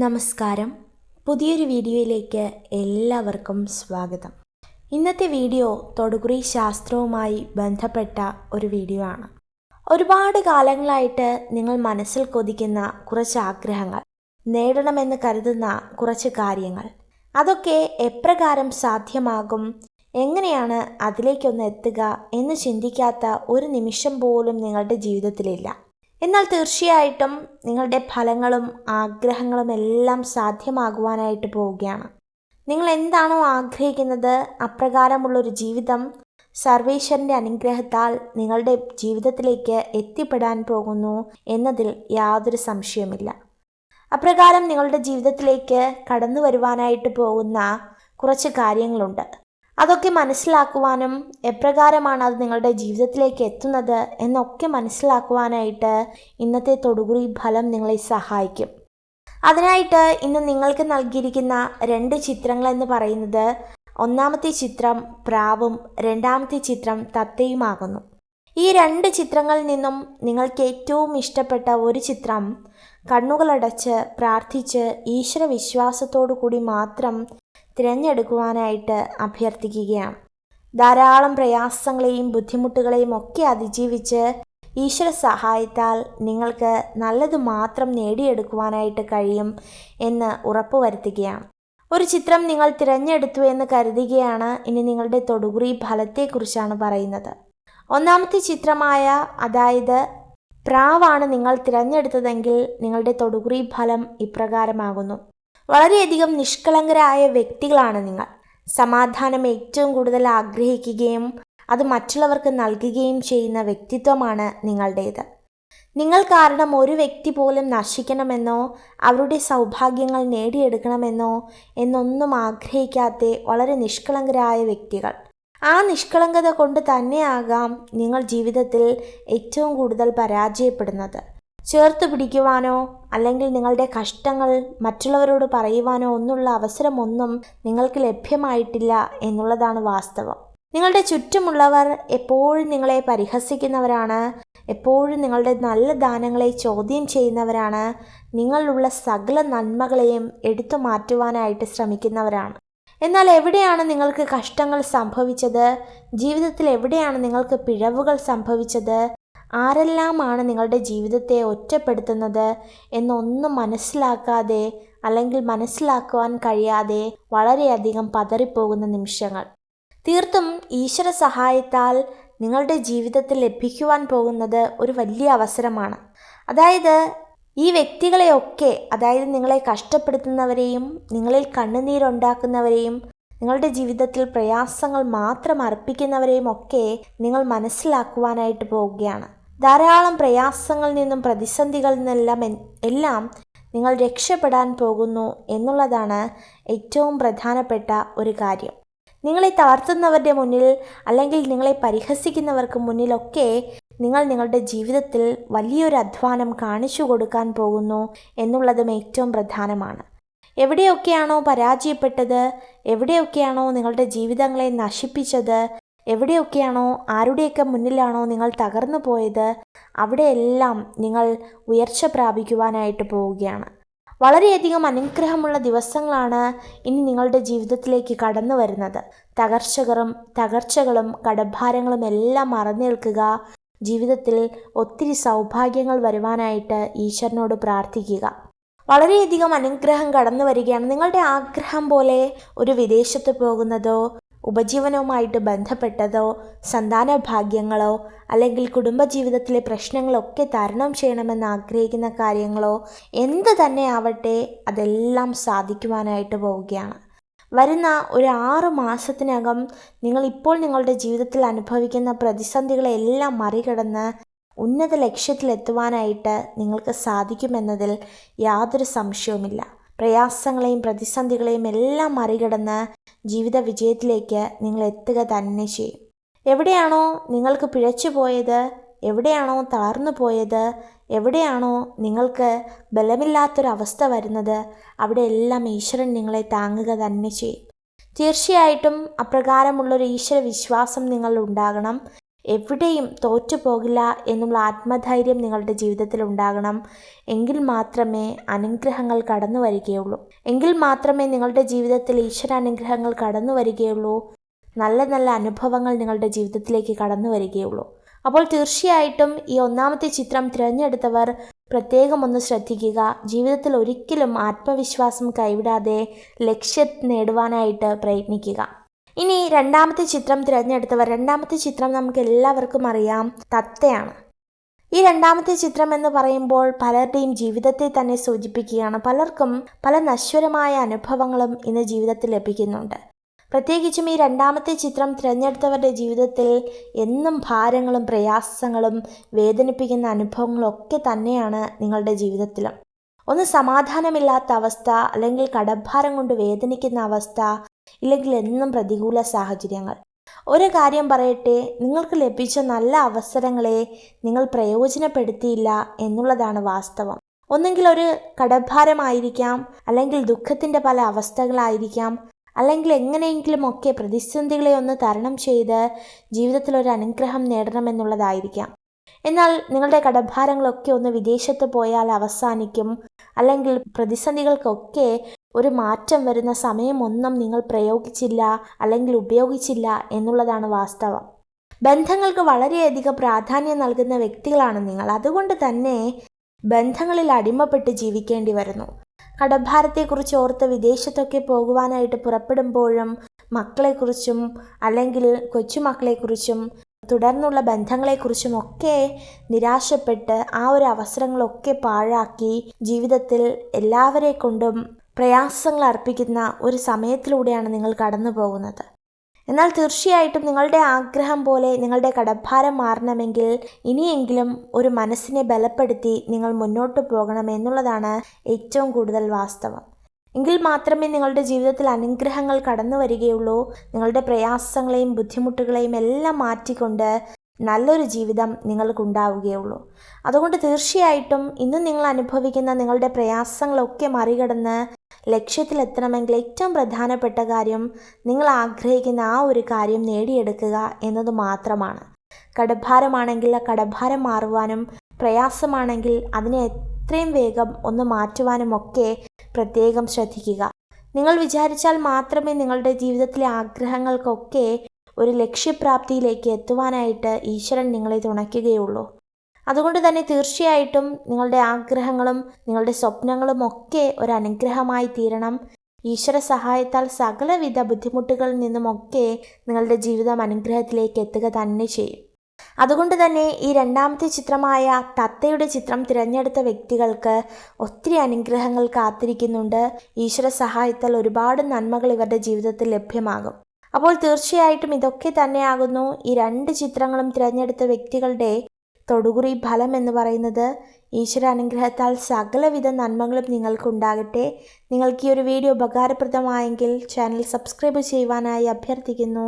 നമസ്കാരം. പുതിയൊരു വീഡിയോയിലേക്ക് എല്ലാവർക്കും സ്വാഗതം. ഇന്നത്തെ വീഡിയോ തൊടുകുറി ശാസ്ത്രവുമായി ബന്ധപ്പെട്ട ഒരു വീഡിയോ ആണ്. ഒരുപാട് കാലങ്ങളായിട്ട് നിങ്ങൾ മനസ്സിൽ കൊതിക്കുന്ന കുറച്ച് ആഗ്രഹങ്ങൾ നേടണമെന്ന് കരുതുന്ന കുറച്ച് കാര്യങ്ങൾ. അതൊക്കെ എപ്രകാരം സാധ്യമാകും എങ്ങനെയാണ് അതിലേക്കൊന്ന് എത്തുക എന്ന് ചിന്തിക്കാത്ത ഒരു നിമിഷം പോലും നിങ്ങളുടെ ജീവിതത്തിലില്ല. എന്നാൽ തീർച്ചയായിട്ടും നിങ്ങളുടെ ഫലങ്ങളും ആഗ്രഹങ്ങളും എല്ലാം സാധ്യമാകുവാനായിട്ട് പോവുകയാണ്. നിങ്ങൾ എന്താണോ ആഗ്രഹിക്കുന്നത് അപ്രകാരമുള്ളൊരു ജീവിതം സർവേശ്വരന്റെ അനുഗ്രഹത്താൽ നിങ്ങളുടെ ജീവിതത്തിലേക്ക് എത്തിപ്പെടാൻ പോകുന്നു എന്നതിൽ യാതൊരു സംശയമില്ല അപ്രകാരം നിങ്ങളുടെ ജീവിതത്തിലേക്ക് കടന്നു വരുവാനായിട്ട് പോകുന്ന കുറച്ച് കാര്യങ്ങളുണ്ട്. അതൊക്കെ മനസ്സിലാക്കുവാനും എപ്രകാരമാണ് അത് നിങ്ങളുടെ ജീവിതത്തിലേക്ക് എത്തുന്നത് എന്നൊക്കെ മനസ്സിലാക്കുവാനായിട്ട് ഇന്നത്തെ തൊടുകുറി ഫലം നിങ്ങളെ സഹായിക്കും. അതിനായിട്ട് ഇന്ന് നിങ്ങൾക്ക് നൽകിയിരിക്കുന്ന രണ്ട് ചിത്രങ്ങൾ എന്ന് പറയുന്നത് ഒന്നാമത്തെ ചിത്രം പ്രാവും രണ്ടാമത്തെ ചിത്രം തത്തയുമാകുന്നു. ഈ രണ്ട് ചിത്രങ്ങളിൽ നിന്നും നിങ്ങൾക്ക് ഏറ്റവും ഇഷ്ടപ്പെട്ട ഒരു ചിത്രം കണ്ണുകളടച്ച് പ്രാർത്ഥിച്ച് ഈശ്വര വിശ്വാസത്തോടു കൂടി മാത്രം തിരഞ്ഞെടുക്കുവാനായിട്ട് അഭ്യർത്ഥിക്കുകയാണ്. ധാരാളം പ്രയാസങ്ങളെയും ബുദ്ധിമുട്ടുകളെയും ഒക്കെ അതിജീവിച്ച് ഈശ്വര സഹായത്താൽ നിങ്ങൾക്ക് നല്ലത് മാത്രം നേടിയെടുക്കുവാനായിട്ട് കഴിയും എന്ന് ഉറപ്പുവരുത്തുകയാണ്. ഒരു ചിത്രം നിങ്ങൾ തിരഞ്ഞെടുത്തു എന്ന് കരുതുകയാണ്. ഇനി നിങ്ങളുടെ തൊടുകുറി ഫലത്തെക്കുറിച്ചാണ് പറയുന്നത്. ഒന്നാമത്തെ ചിത്രമായ അതായത് പ്രാവാണ് നിങ്ങൾ തിരഞ്ഞെടുത്തതെങ്കിൽ നിങ്ങളുടെ തൊടുകുറി ഫലം ഇപ്രകാരമാകുന്നു. വളരെയധികം നിഷ്കളങ്കരായ വ്യക്തികളാണ് നിങ്ങൾ. സമാധാനം ഏറ്റവും കൂടുതൽ ആഗ്രഹിക്കുകയും അത് മറ്റുള്ളവർക്ക് നൽകുകയും ചെയ്യുന്ന വ്യക്തിത്വമാണ് നിങ്ങളുടേത്. നിങ്ങൾ കാരണം ഒരു വ്യക്തി പോലും നശിക്കണമെന്നോ അവരുടെ സൗഭാഗ്യങ്ങൾ നേടിയെടുക്കണമെന്നോ എന്നൊന്നും ആഗ്രഹിക്കാത്ത വളരെ നിഷ്കളങ്കരായ വ്യക്തികൾ. ആ നിഷ്കളങ്കത കൊണ്ട് തന്നെയാകാം നിങ്ങൾ ജീവിതത്തിൽ ഏറ്റവും കൂടുതൽ പരാജയപ്പെടുന്നത്. ചേർത്ത് പിടിക്കുവാനോ അല്ലെങ്കിൽ നിങ്ങളുടെ കഷ്ടങ്ങൾ മറ്റുള്ളവരോട് പറയുവാനോ ഒന്നുള്ള അവസരമൊന്നും നിങ്ങൾക്ക് ലഭ്യമായിട്ടില്ല എന്നുള്ളതാണ് വാസ്തവം. നിങ്ങളുടെ ചുറ്റുമുള്ളവർ എപ്പോഴും നിങ്ങളെ പരിഹസിക്കുന്നവരാണ് എപ്പോഴും നിങ്ങളുടെ നല്ല ദാനങ്ങളെ ചോദ്യം ചെയ്യുന്നവരാണ് നിങ്ങളിലുള്ള സകല നന്മകളെയും എടുത്തു മാറ്റുവാനായിട്ട് ശ്രമിക്കുന്നവരാണ്. എന്നാൽ എവിടെയാണ് നിങ്ങൾക്ക് കഷ്ടങ്ങൾ സംഭവിച്ചത്? ജീവിതത്തിൽ എവിടെയാണ് നിങ്ങൾക്ക് പിഴവുകൾ സംഭവിച്ചത്? ആരെല്ലാമാണ് നിങ്ങളുടെ ജീവിതത്തെ ഒറ്റപ്പെടുത്തുന്നത് എന്നൊന്നും മനസ്സിലാക്കാതെ അല്ലെങ്കിൽ മനസ്സിലാക്കുവാൻ കഴിയാതെ വളരെയധികം പതറിപ്പോകുന്ന നിമിഷങ്ങൾ. തീർത്തും ഈശ്വര സഹായത്താൽ നിങ്ങളുടെ ജീവിതത്തിൽ ലഭിക്കുവാൻ പോകുന്നത് ഒരു വലിയ അവസരമാണ്. അതായത് ഈ വ്യക്തികളെയൊക്കെ അതായത് നിങ്ങളെ കഷ്ടപ്പെടുത്തുന്നവരെയും നിങ്ങളിൽ കണ്ണുനീരുണ്ടാക്കുന്നവരെയും നിങ്ങളുടെ ജീവിതത്തിൽ പ്രയാസങ്ങൾ മാത്രം അർപ്പിക്കുന്നവരെയും ഒക്കെ നിങ്ങൾ മനസ്സിലാക്കുവാനായിട്ട് പോവുകയാണ്. ധാരാളം പ്രയാസങ്ങളിൽ നിന്നും പ്രതിസന്ധികളിൽ നിന്നെല്ലാം എല്ലാം നിങ്ങൾ രക്ഷപ്പെടാൻ പോകുന്നു എന്നുള്ളതാണ് ഏറ്റവും പ്രധാനപ്പെട്ട ഒരു കാര്യം. നിങ്ങളെ തളർത്തുന്നവരുടെ മുന്നിൽ അല്ലെങ്കിൽ നിങ്ങളെ പരിഹസിക്കുന്നവർക്ക് മുന്നിലൊക്കെ നിങ്ങൾ നിങ്ങളുടെ ജീവിതത്തിൽ വലിയൊരു അധ്വാനം കാണിച്ചു കൊടുക്കാൻ പോകുന്നു എന്നുള്ളതും ഏറ്റവും പ്രധാനമാണ്. എവിടെയൊക്കെയാണോ പരാജയപ്പെട്ടത്? എവിടെയൊക്കെയാണോ നിങ്ങളുടെ ജീവിതങ്ങളെ നശിപ്പിച്ചത്? എവിടെയൊക്കെയാണോ ആരുടെയൊക്കെ മുന്നിലാണോ നിങ്ങൾ തകർന്നു പോയത്? അവിടെയെല്ലാം നിങ്ങൾ ഉയർച്ച പ്രാപിക്കുവാനായിട്ട് പോവുകയാണ്. വളരെയധികം അനുഗ്രഹമുള്ള ദിവസങ്ങളാണ് ഇനി നിങ്ങളുടെ ജീവിതത്തിലേക്ക് കടന്നു വരുന്നത്. തകർച്ചകളും തകർച്ചകളും കടഭാരങ്ങളും എല്ലാം മറന്നേൽക്കുക. ജീവിതത്തിൽ ഒത്തിരി സൗഭാഗ്യങ്ങൾ വരുവാനായിട്ട് ഈശ്വരനോട് പ്രാർത്ഥിക്കുക. വളരെയധികം അനുഗ്രഹം കടന്നു വരികയാണ്. നിങ്ങളുടെ ആഗ്രഹം പോലെ ഒരു വിദേശത്ത് പോകുന്നതോ ഉപജീവനവുമായിട്ട് ബന്ധപ്പെട്ടതോ സന്താന ഭാഗ്യങ്ങളോ അല്ലെങ്കിൽ കുടുംബജീവിതത്തിലെ പ്രശ്നങ്ങളൊക്കെ തരണം ചെയ്യണമെന്ന് ആഗ്രഹിക്കുന്ന കാര്യങ്ങളോ എന്ത് തന്നെ ആവട്ടെ അതെല്ലാം സാധിക്കുവാനായിട്ട് പോവുകയാണ്. വരുന്ന ഒരു ആറ് മാസത്തിനകം നിങ്ങൾ ഇപ്പോൾ നിങ്ങളുടെ ജീവിതത്തിൽ അനുഭവിക്കുന്ന പ്രതിസന്ധികളെല്ലാം മറികടന്ന് ഉന്നത ലക്ഷ്യത്തിലെത്തുവാനായിട്ട് നിങ്ങൾക്ക് സാധിക്കുമെന്നതിൽ യാതൊരു സംശയവുമില്ല. പ്രയാസങ്ങളെയും പ്രതിസന്ധികളെയും എല്ലാം മറികടന്ന് ജീവിത വിജയത്തിലേക്ക് നിങ്ങൾ എത്തുക തന്നെ ചെയ്യും. എവിടെയാണോ നിങ്ങൾക്ക് പിഴച്ചു പോയത് എവിടെയാണോ തളർന്നു പോയത് എവിടെയാണോ നിങ്ങൾക്ക് ബലമില്ലാത്തൊരവസ്ഥ വരുന്നത് അവിടെ എല്ലാം ഈശ്വരൻ നിങ്ങളെ താങ്ങുക തന്നെ ചെയ്യും. തീർച്ചയായിട്ടും അപ്രകാരമുള്ളൊരു ഈശ്വര വിശ്വാസം നിങ്ങൾ ഉണ്ടാകണം എവിടെയും തോറ്റു പോകില്ല എന്നുള്ള ആത്മധൈര്യം നിങ്ങളുടെ ജീവിതത്തിൽ ഉണ്ടാകണം. എങ്കിൽ മാത്രമേ അനുഗ്രഹങ്ങൾ കടന്നു വരികയുള്ളൂ. എങ്കിൽ മാത്രമേ നിങ്ങളുടെ ജീവിതത്തിൽ ഈശ്വരാനുഗ്രഹങ്ങൾ കടന്നു വരികയുള്ളൂ. നല്ല നല്ല അനുഭവങ്ങൾ നിങ്ങളുടെ ജീവിതത്തിലേക്ക് കടന്നു വരികയുള്ളൂ. അപ്പോൾ തീർച്ചയായിട്ടും ഈ ഒന്നാമത്തെ ചിത്രം തിരഞ്ഞെടുത്തവർ പ്രത്യേകം ഒന്ന് ശ്രദ്ധിക്കുക. ജീവിതത്തിൽ ഒരിക്കലും ആത്മവിശ്വാസം കൈവിടാതെ ലക്ഷ്യം നേടുവാനായിട്ട് പ്രയത്നിക്കുക. ഇനി രണ്ടാമത്തെ ചിത്രം തിരഞ്ഞെടുത്തവർ രണ്ടാമത്തെ ചിത്രം നമുക്ക് എല്ലാവർക്കും അറിയാം തത്തയാണ്. ഈ രണ്ടാമത്തെ ചിത്രം എന്ന് പറയുമ്പോൾ പലരുടെയും ജീവിതത്തെ തന്നെ സൂചിപ്പിക്കുകയാണ്. പലർക്കും പല നശ്വരമായ അനുഭവങ്ങളും ഇന്ന് ജീവിതത്തിൽ ലഭിക്കുന്നുണ്ട്. പ്രത്യേകിച്ചും ഈ രണ്ടാമത്തെ ചിത്രം തിരഞ്ഞെടുത്തവരുടെ ജീവിതത്തിൽ എന്നും ഭാരങ്ങളും പ്രയാസങ്ങളും വേദനിപ്പിക്കുന്ന അനുഭവങ്ങളൊക്കെ തന്നെയാണ് നിങ്ങളുടെ ജീവിതത്തിലും. ഒന്ന് സമാധാനമില്ലാത്ത അവസ്ഥ അല്ലെങ്കിൽ കടഭാരം കൊണ്ട് വേദനിക്കുന്ന അവസ്ഥ ഇല്ലെങ്കിൽ എന്നും പ്രതികൂല സാഹചര്യങ്ങൾ. ഒരു കാര്യം പറയട്ടെ നിങ്ങൾക്ക് ലഭിച്ച നല്ല അവസരങ്ങളെ നിങ്ങൾ പ്രയോജനപ്പെടുത്തിയില്ല എന്നുള്ളതാണ് വാസ്തവം. ഒന്നെങ്കിൽ ഒരു കടഭാരമായിരിക്കാം അല്ലെങ്കിൽ ദുഃഖത്തിന്റെ പല അവസ്ഥകളായിരിക്കാം അല്ലെങ്കിൽ എങ്ങനെയെങ്കിലും ഒക്കെ പ്രതിസന്ധികളെ ഒന്ന് തരണം ചെയ്ത് ജീവിതത്തിൽ ഒരു അനുഗ്രഹം നേടണമെന്നുള്ളതായിരിക്കാം എന്നാൽ നിങ്ങളുടെ കടഭാരങ്ങളൊക്കെ ഒന്ന് വിദേശത്ത് പോയാൽ അവസാനിക്കും അല്ലെങ്കിൽ പ്രതിസന്ധികൾക്കൊക്കെ ഒരു മാറ്റം വരുന്ന സമയമൊന്നും നിങ്ങൾ പ്രയോഗിച്ചില്ല അല്ലെങ്കിൽ ഉപയോഗിച്ചില്ല എന്നുള്ളതാണ് വാസ്തവം. ബന്ധങ്ങൾക്ക് വളരെയധികം പ്രാധാന്യം നൽകുന്ന വ്യക്തികളാണ് നിങ്ങൾ. അതുകൊണ്ട് തന്നെ ബന്ധങ്ങളിൽ അടിമപ്പെട്ട് ജീവിക്കേണ്ടി വരുന്നു. കടഭാരത്തെക്കുറിച്ച് ഓർത്ത് വിദേശത്തൊക്കെ പോകുവാനായിട്ട് പുറപ്പെടുമ്പോഴും മക്കളെക്കുറിച്ചും അല്ലെങ്കിൽ കൊച്ചുമക്കളെക്കുറിച്ചും തുടർന്നുള്ള ബന്ധങ്ങളെക്കുറിച്ചും ഒക്കെ നിരാശപ്പെട്ട് ആ ഒരു അവസരങ്ങളൊക്കെ പാഴാക്കി ജീവിതത്തിൽ എല്ലാവരെ കൊണ്ടും പ്രയാസങ്ങൾ അർപ്പിക്കുന്ന ഒരു സമയത്തിലൂടെയാണ് നിങ്ങൾ കടന്നു പോകുന്നത് എന്നാൽ തീർച്ചയായിട്ടും നിങ്ങളുടെ ആഗ്രഹം പോലെ നിങ്ങളുടെ കടഭാരം മാറണമെങ്കിൽ ഇനിയെങ്കിലും ഒരു മനസ്സിനെ ബലപ്പെടുത്തി നിങ്ങൾ മുന്നോട്ട് പോകണം എന്നുള്ളതാണ് ഏറ്റവും കൂടുതൽ വാസ്തവം. എങ്കിൽ മാത്രമേ നിങ്ങളുടെ ജീവിതത്തിൽ അനുഗ്രഹങ്ങൾ കടന്നു വരികയുള്ളൂ നിങ്ങളുടെ പ്രയാസങ്ങളെയും ബുദ്ധിമുട്ടുകളെയും എല്ലാം മാറ്റിക്കൊണ്ട് നല്ലൊരു ജീവിതം നിങ്ങൾക്കുണ്ടാവുകയുള്ളൂ. അതുകൊണ്ട് തീർച്ചയായിട്ടും ഇന്ന് നിങ്ങൾ അനുഭവിക്കുന്ന നിങ്ങളുടെ പ്രയാസങ്ങളൊക്കെ മറികടന്ന് ലക്ഷ്യത്തിലെത്തണമെങ്കിൽ ഏറ്റവും പ്രധാനപ്പെട്ട കാര്യം നിങ്ങൾ ആഗ്രഹിക്കുന്ന ആ ഒരു കാര്യം നേടിയെടുക്കുക എന്നത് മാത്രമാണ്. കടഭാരമാണെങ്കിൽ കടഭാരം മാറുവാനും പ്രയാസമാണെങ്കിൽ അതിനെ എത്രയും വേഗം ഒന്ന് മാറ്റുവാനും ഒക്കെ പ്രത്യേകം ശ്രദ്ധിക്കുക. നിങ്ങൾ വിചാരിച്ചാൽ മാത്രമേ നിങ്ങളുടെ ജീവിതത്തിലെ ആഗ്രഹങ്ങൾക്കൊക്കെ ഒരു ലക്ഷ്യപ്രാപ്തിയിലേക്ക് എത്തുവാനായിട്ട് ഈശ്വരൻ നിങ്ങളെ തുണയ്ക്കുകയുള്ളൂ. അതുകൊണ്ട് തന്നെ തീർച്ചയായിട്ടും നിങ്ങളുടെ ആഗ്രഹങ്ങളും നിങ്ങളുടെ സ്വപ്നങ്ങളും ഒക്കെ ഒരു അനുഗ്രഹമായി തീരണം. ഈശ്വര സഹായത്താൽ സകലവിധ ബുദ്ധിമുട്ടുകളിൽ നിന്നുമൊക്കെ നിങ്ങളുടെ ജീവിതം അനുഗ്രഹത്തിലേക്ക് എത്തുക തന്നെ ചെയ്യും. അതുകൊണ്ട് തന്നെ ഈ രണ്ടാമത്തെ ചിത്രമായ തത്തയുടെ ചിത്രം തിരഞ്ഞെടുത്ത വ്യക്തികൾക്ക് ഒത്തിരി അനുഗ്രഹങ്ങൾ കാത്തിരിക്കുന്നുണ്ട്. ഈശ്വര സഹായത്താൽ ഒരുപാട് നന്മകൾ ഇവരുടെ ജീവിതത്തിൽ ലഭ്യമാകും. അപ്പോൾ തീർച്ചയായിട്ടും ഇതൊക്കെ തന്നെയാകുന്നു. ഈ രണ്ട് ചിത്രങ്ങളും തിരഞ്ഞെടുത്ത വ്യക്തികളുടെ തൊടുകുറി ഫലം എന്ന് പറയുന്നത് ഈശ്വര അനുഗ്രഹത്താൽ സകലവിധ നന്മകളും നിങ്ങൾക്കുണ്ടാകട്ടെ. നിങ്ങൾക്ക് ഈ ഒരു വീഡിയോ ഉപകാരപ്രദമായെങ്കിൽ ചാനൽ സബ്സ്ക്രൈബ് ചെയ്യുവാനായി അഭ്യർത്ഥിക്കുന്നു.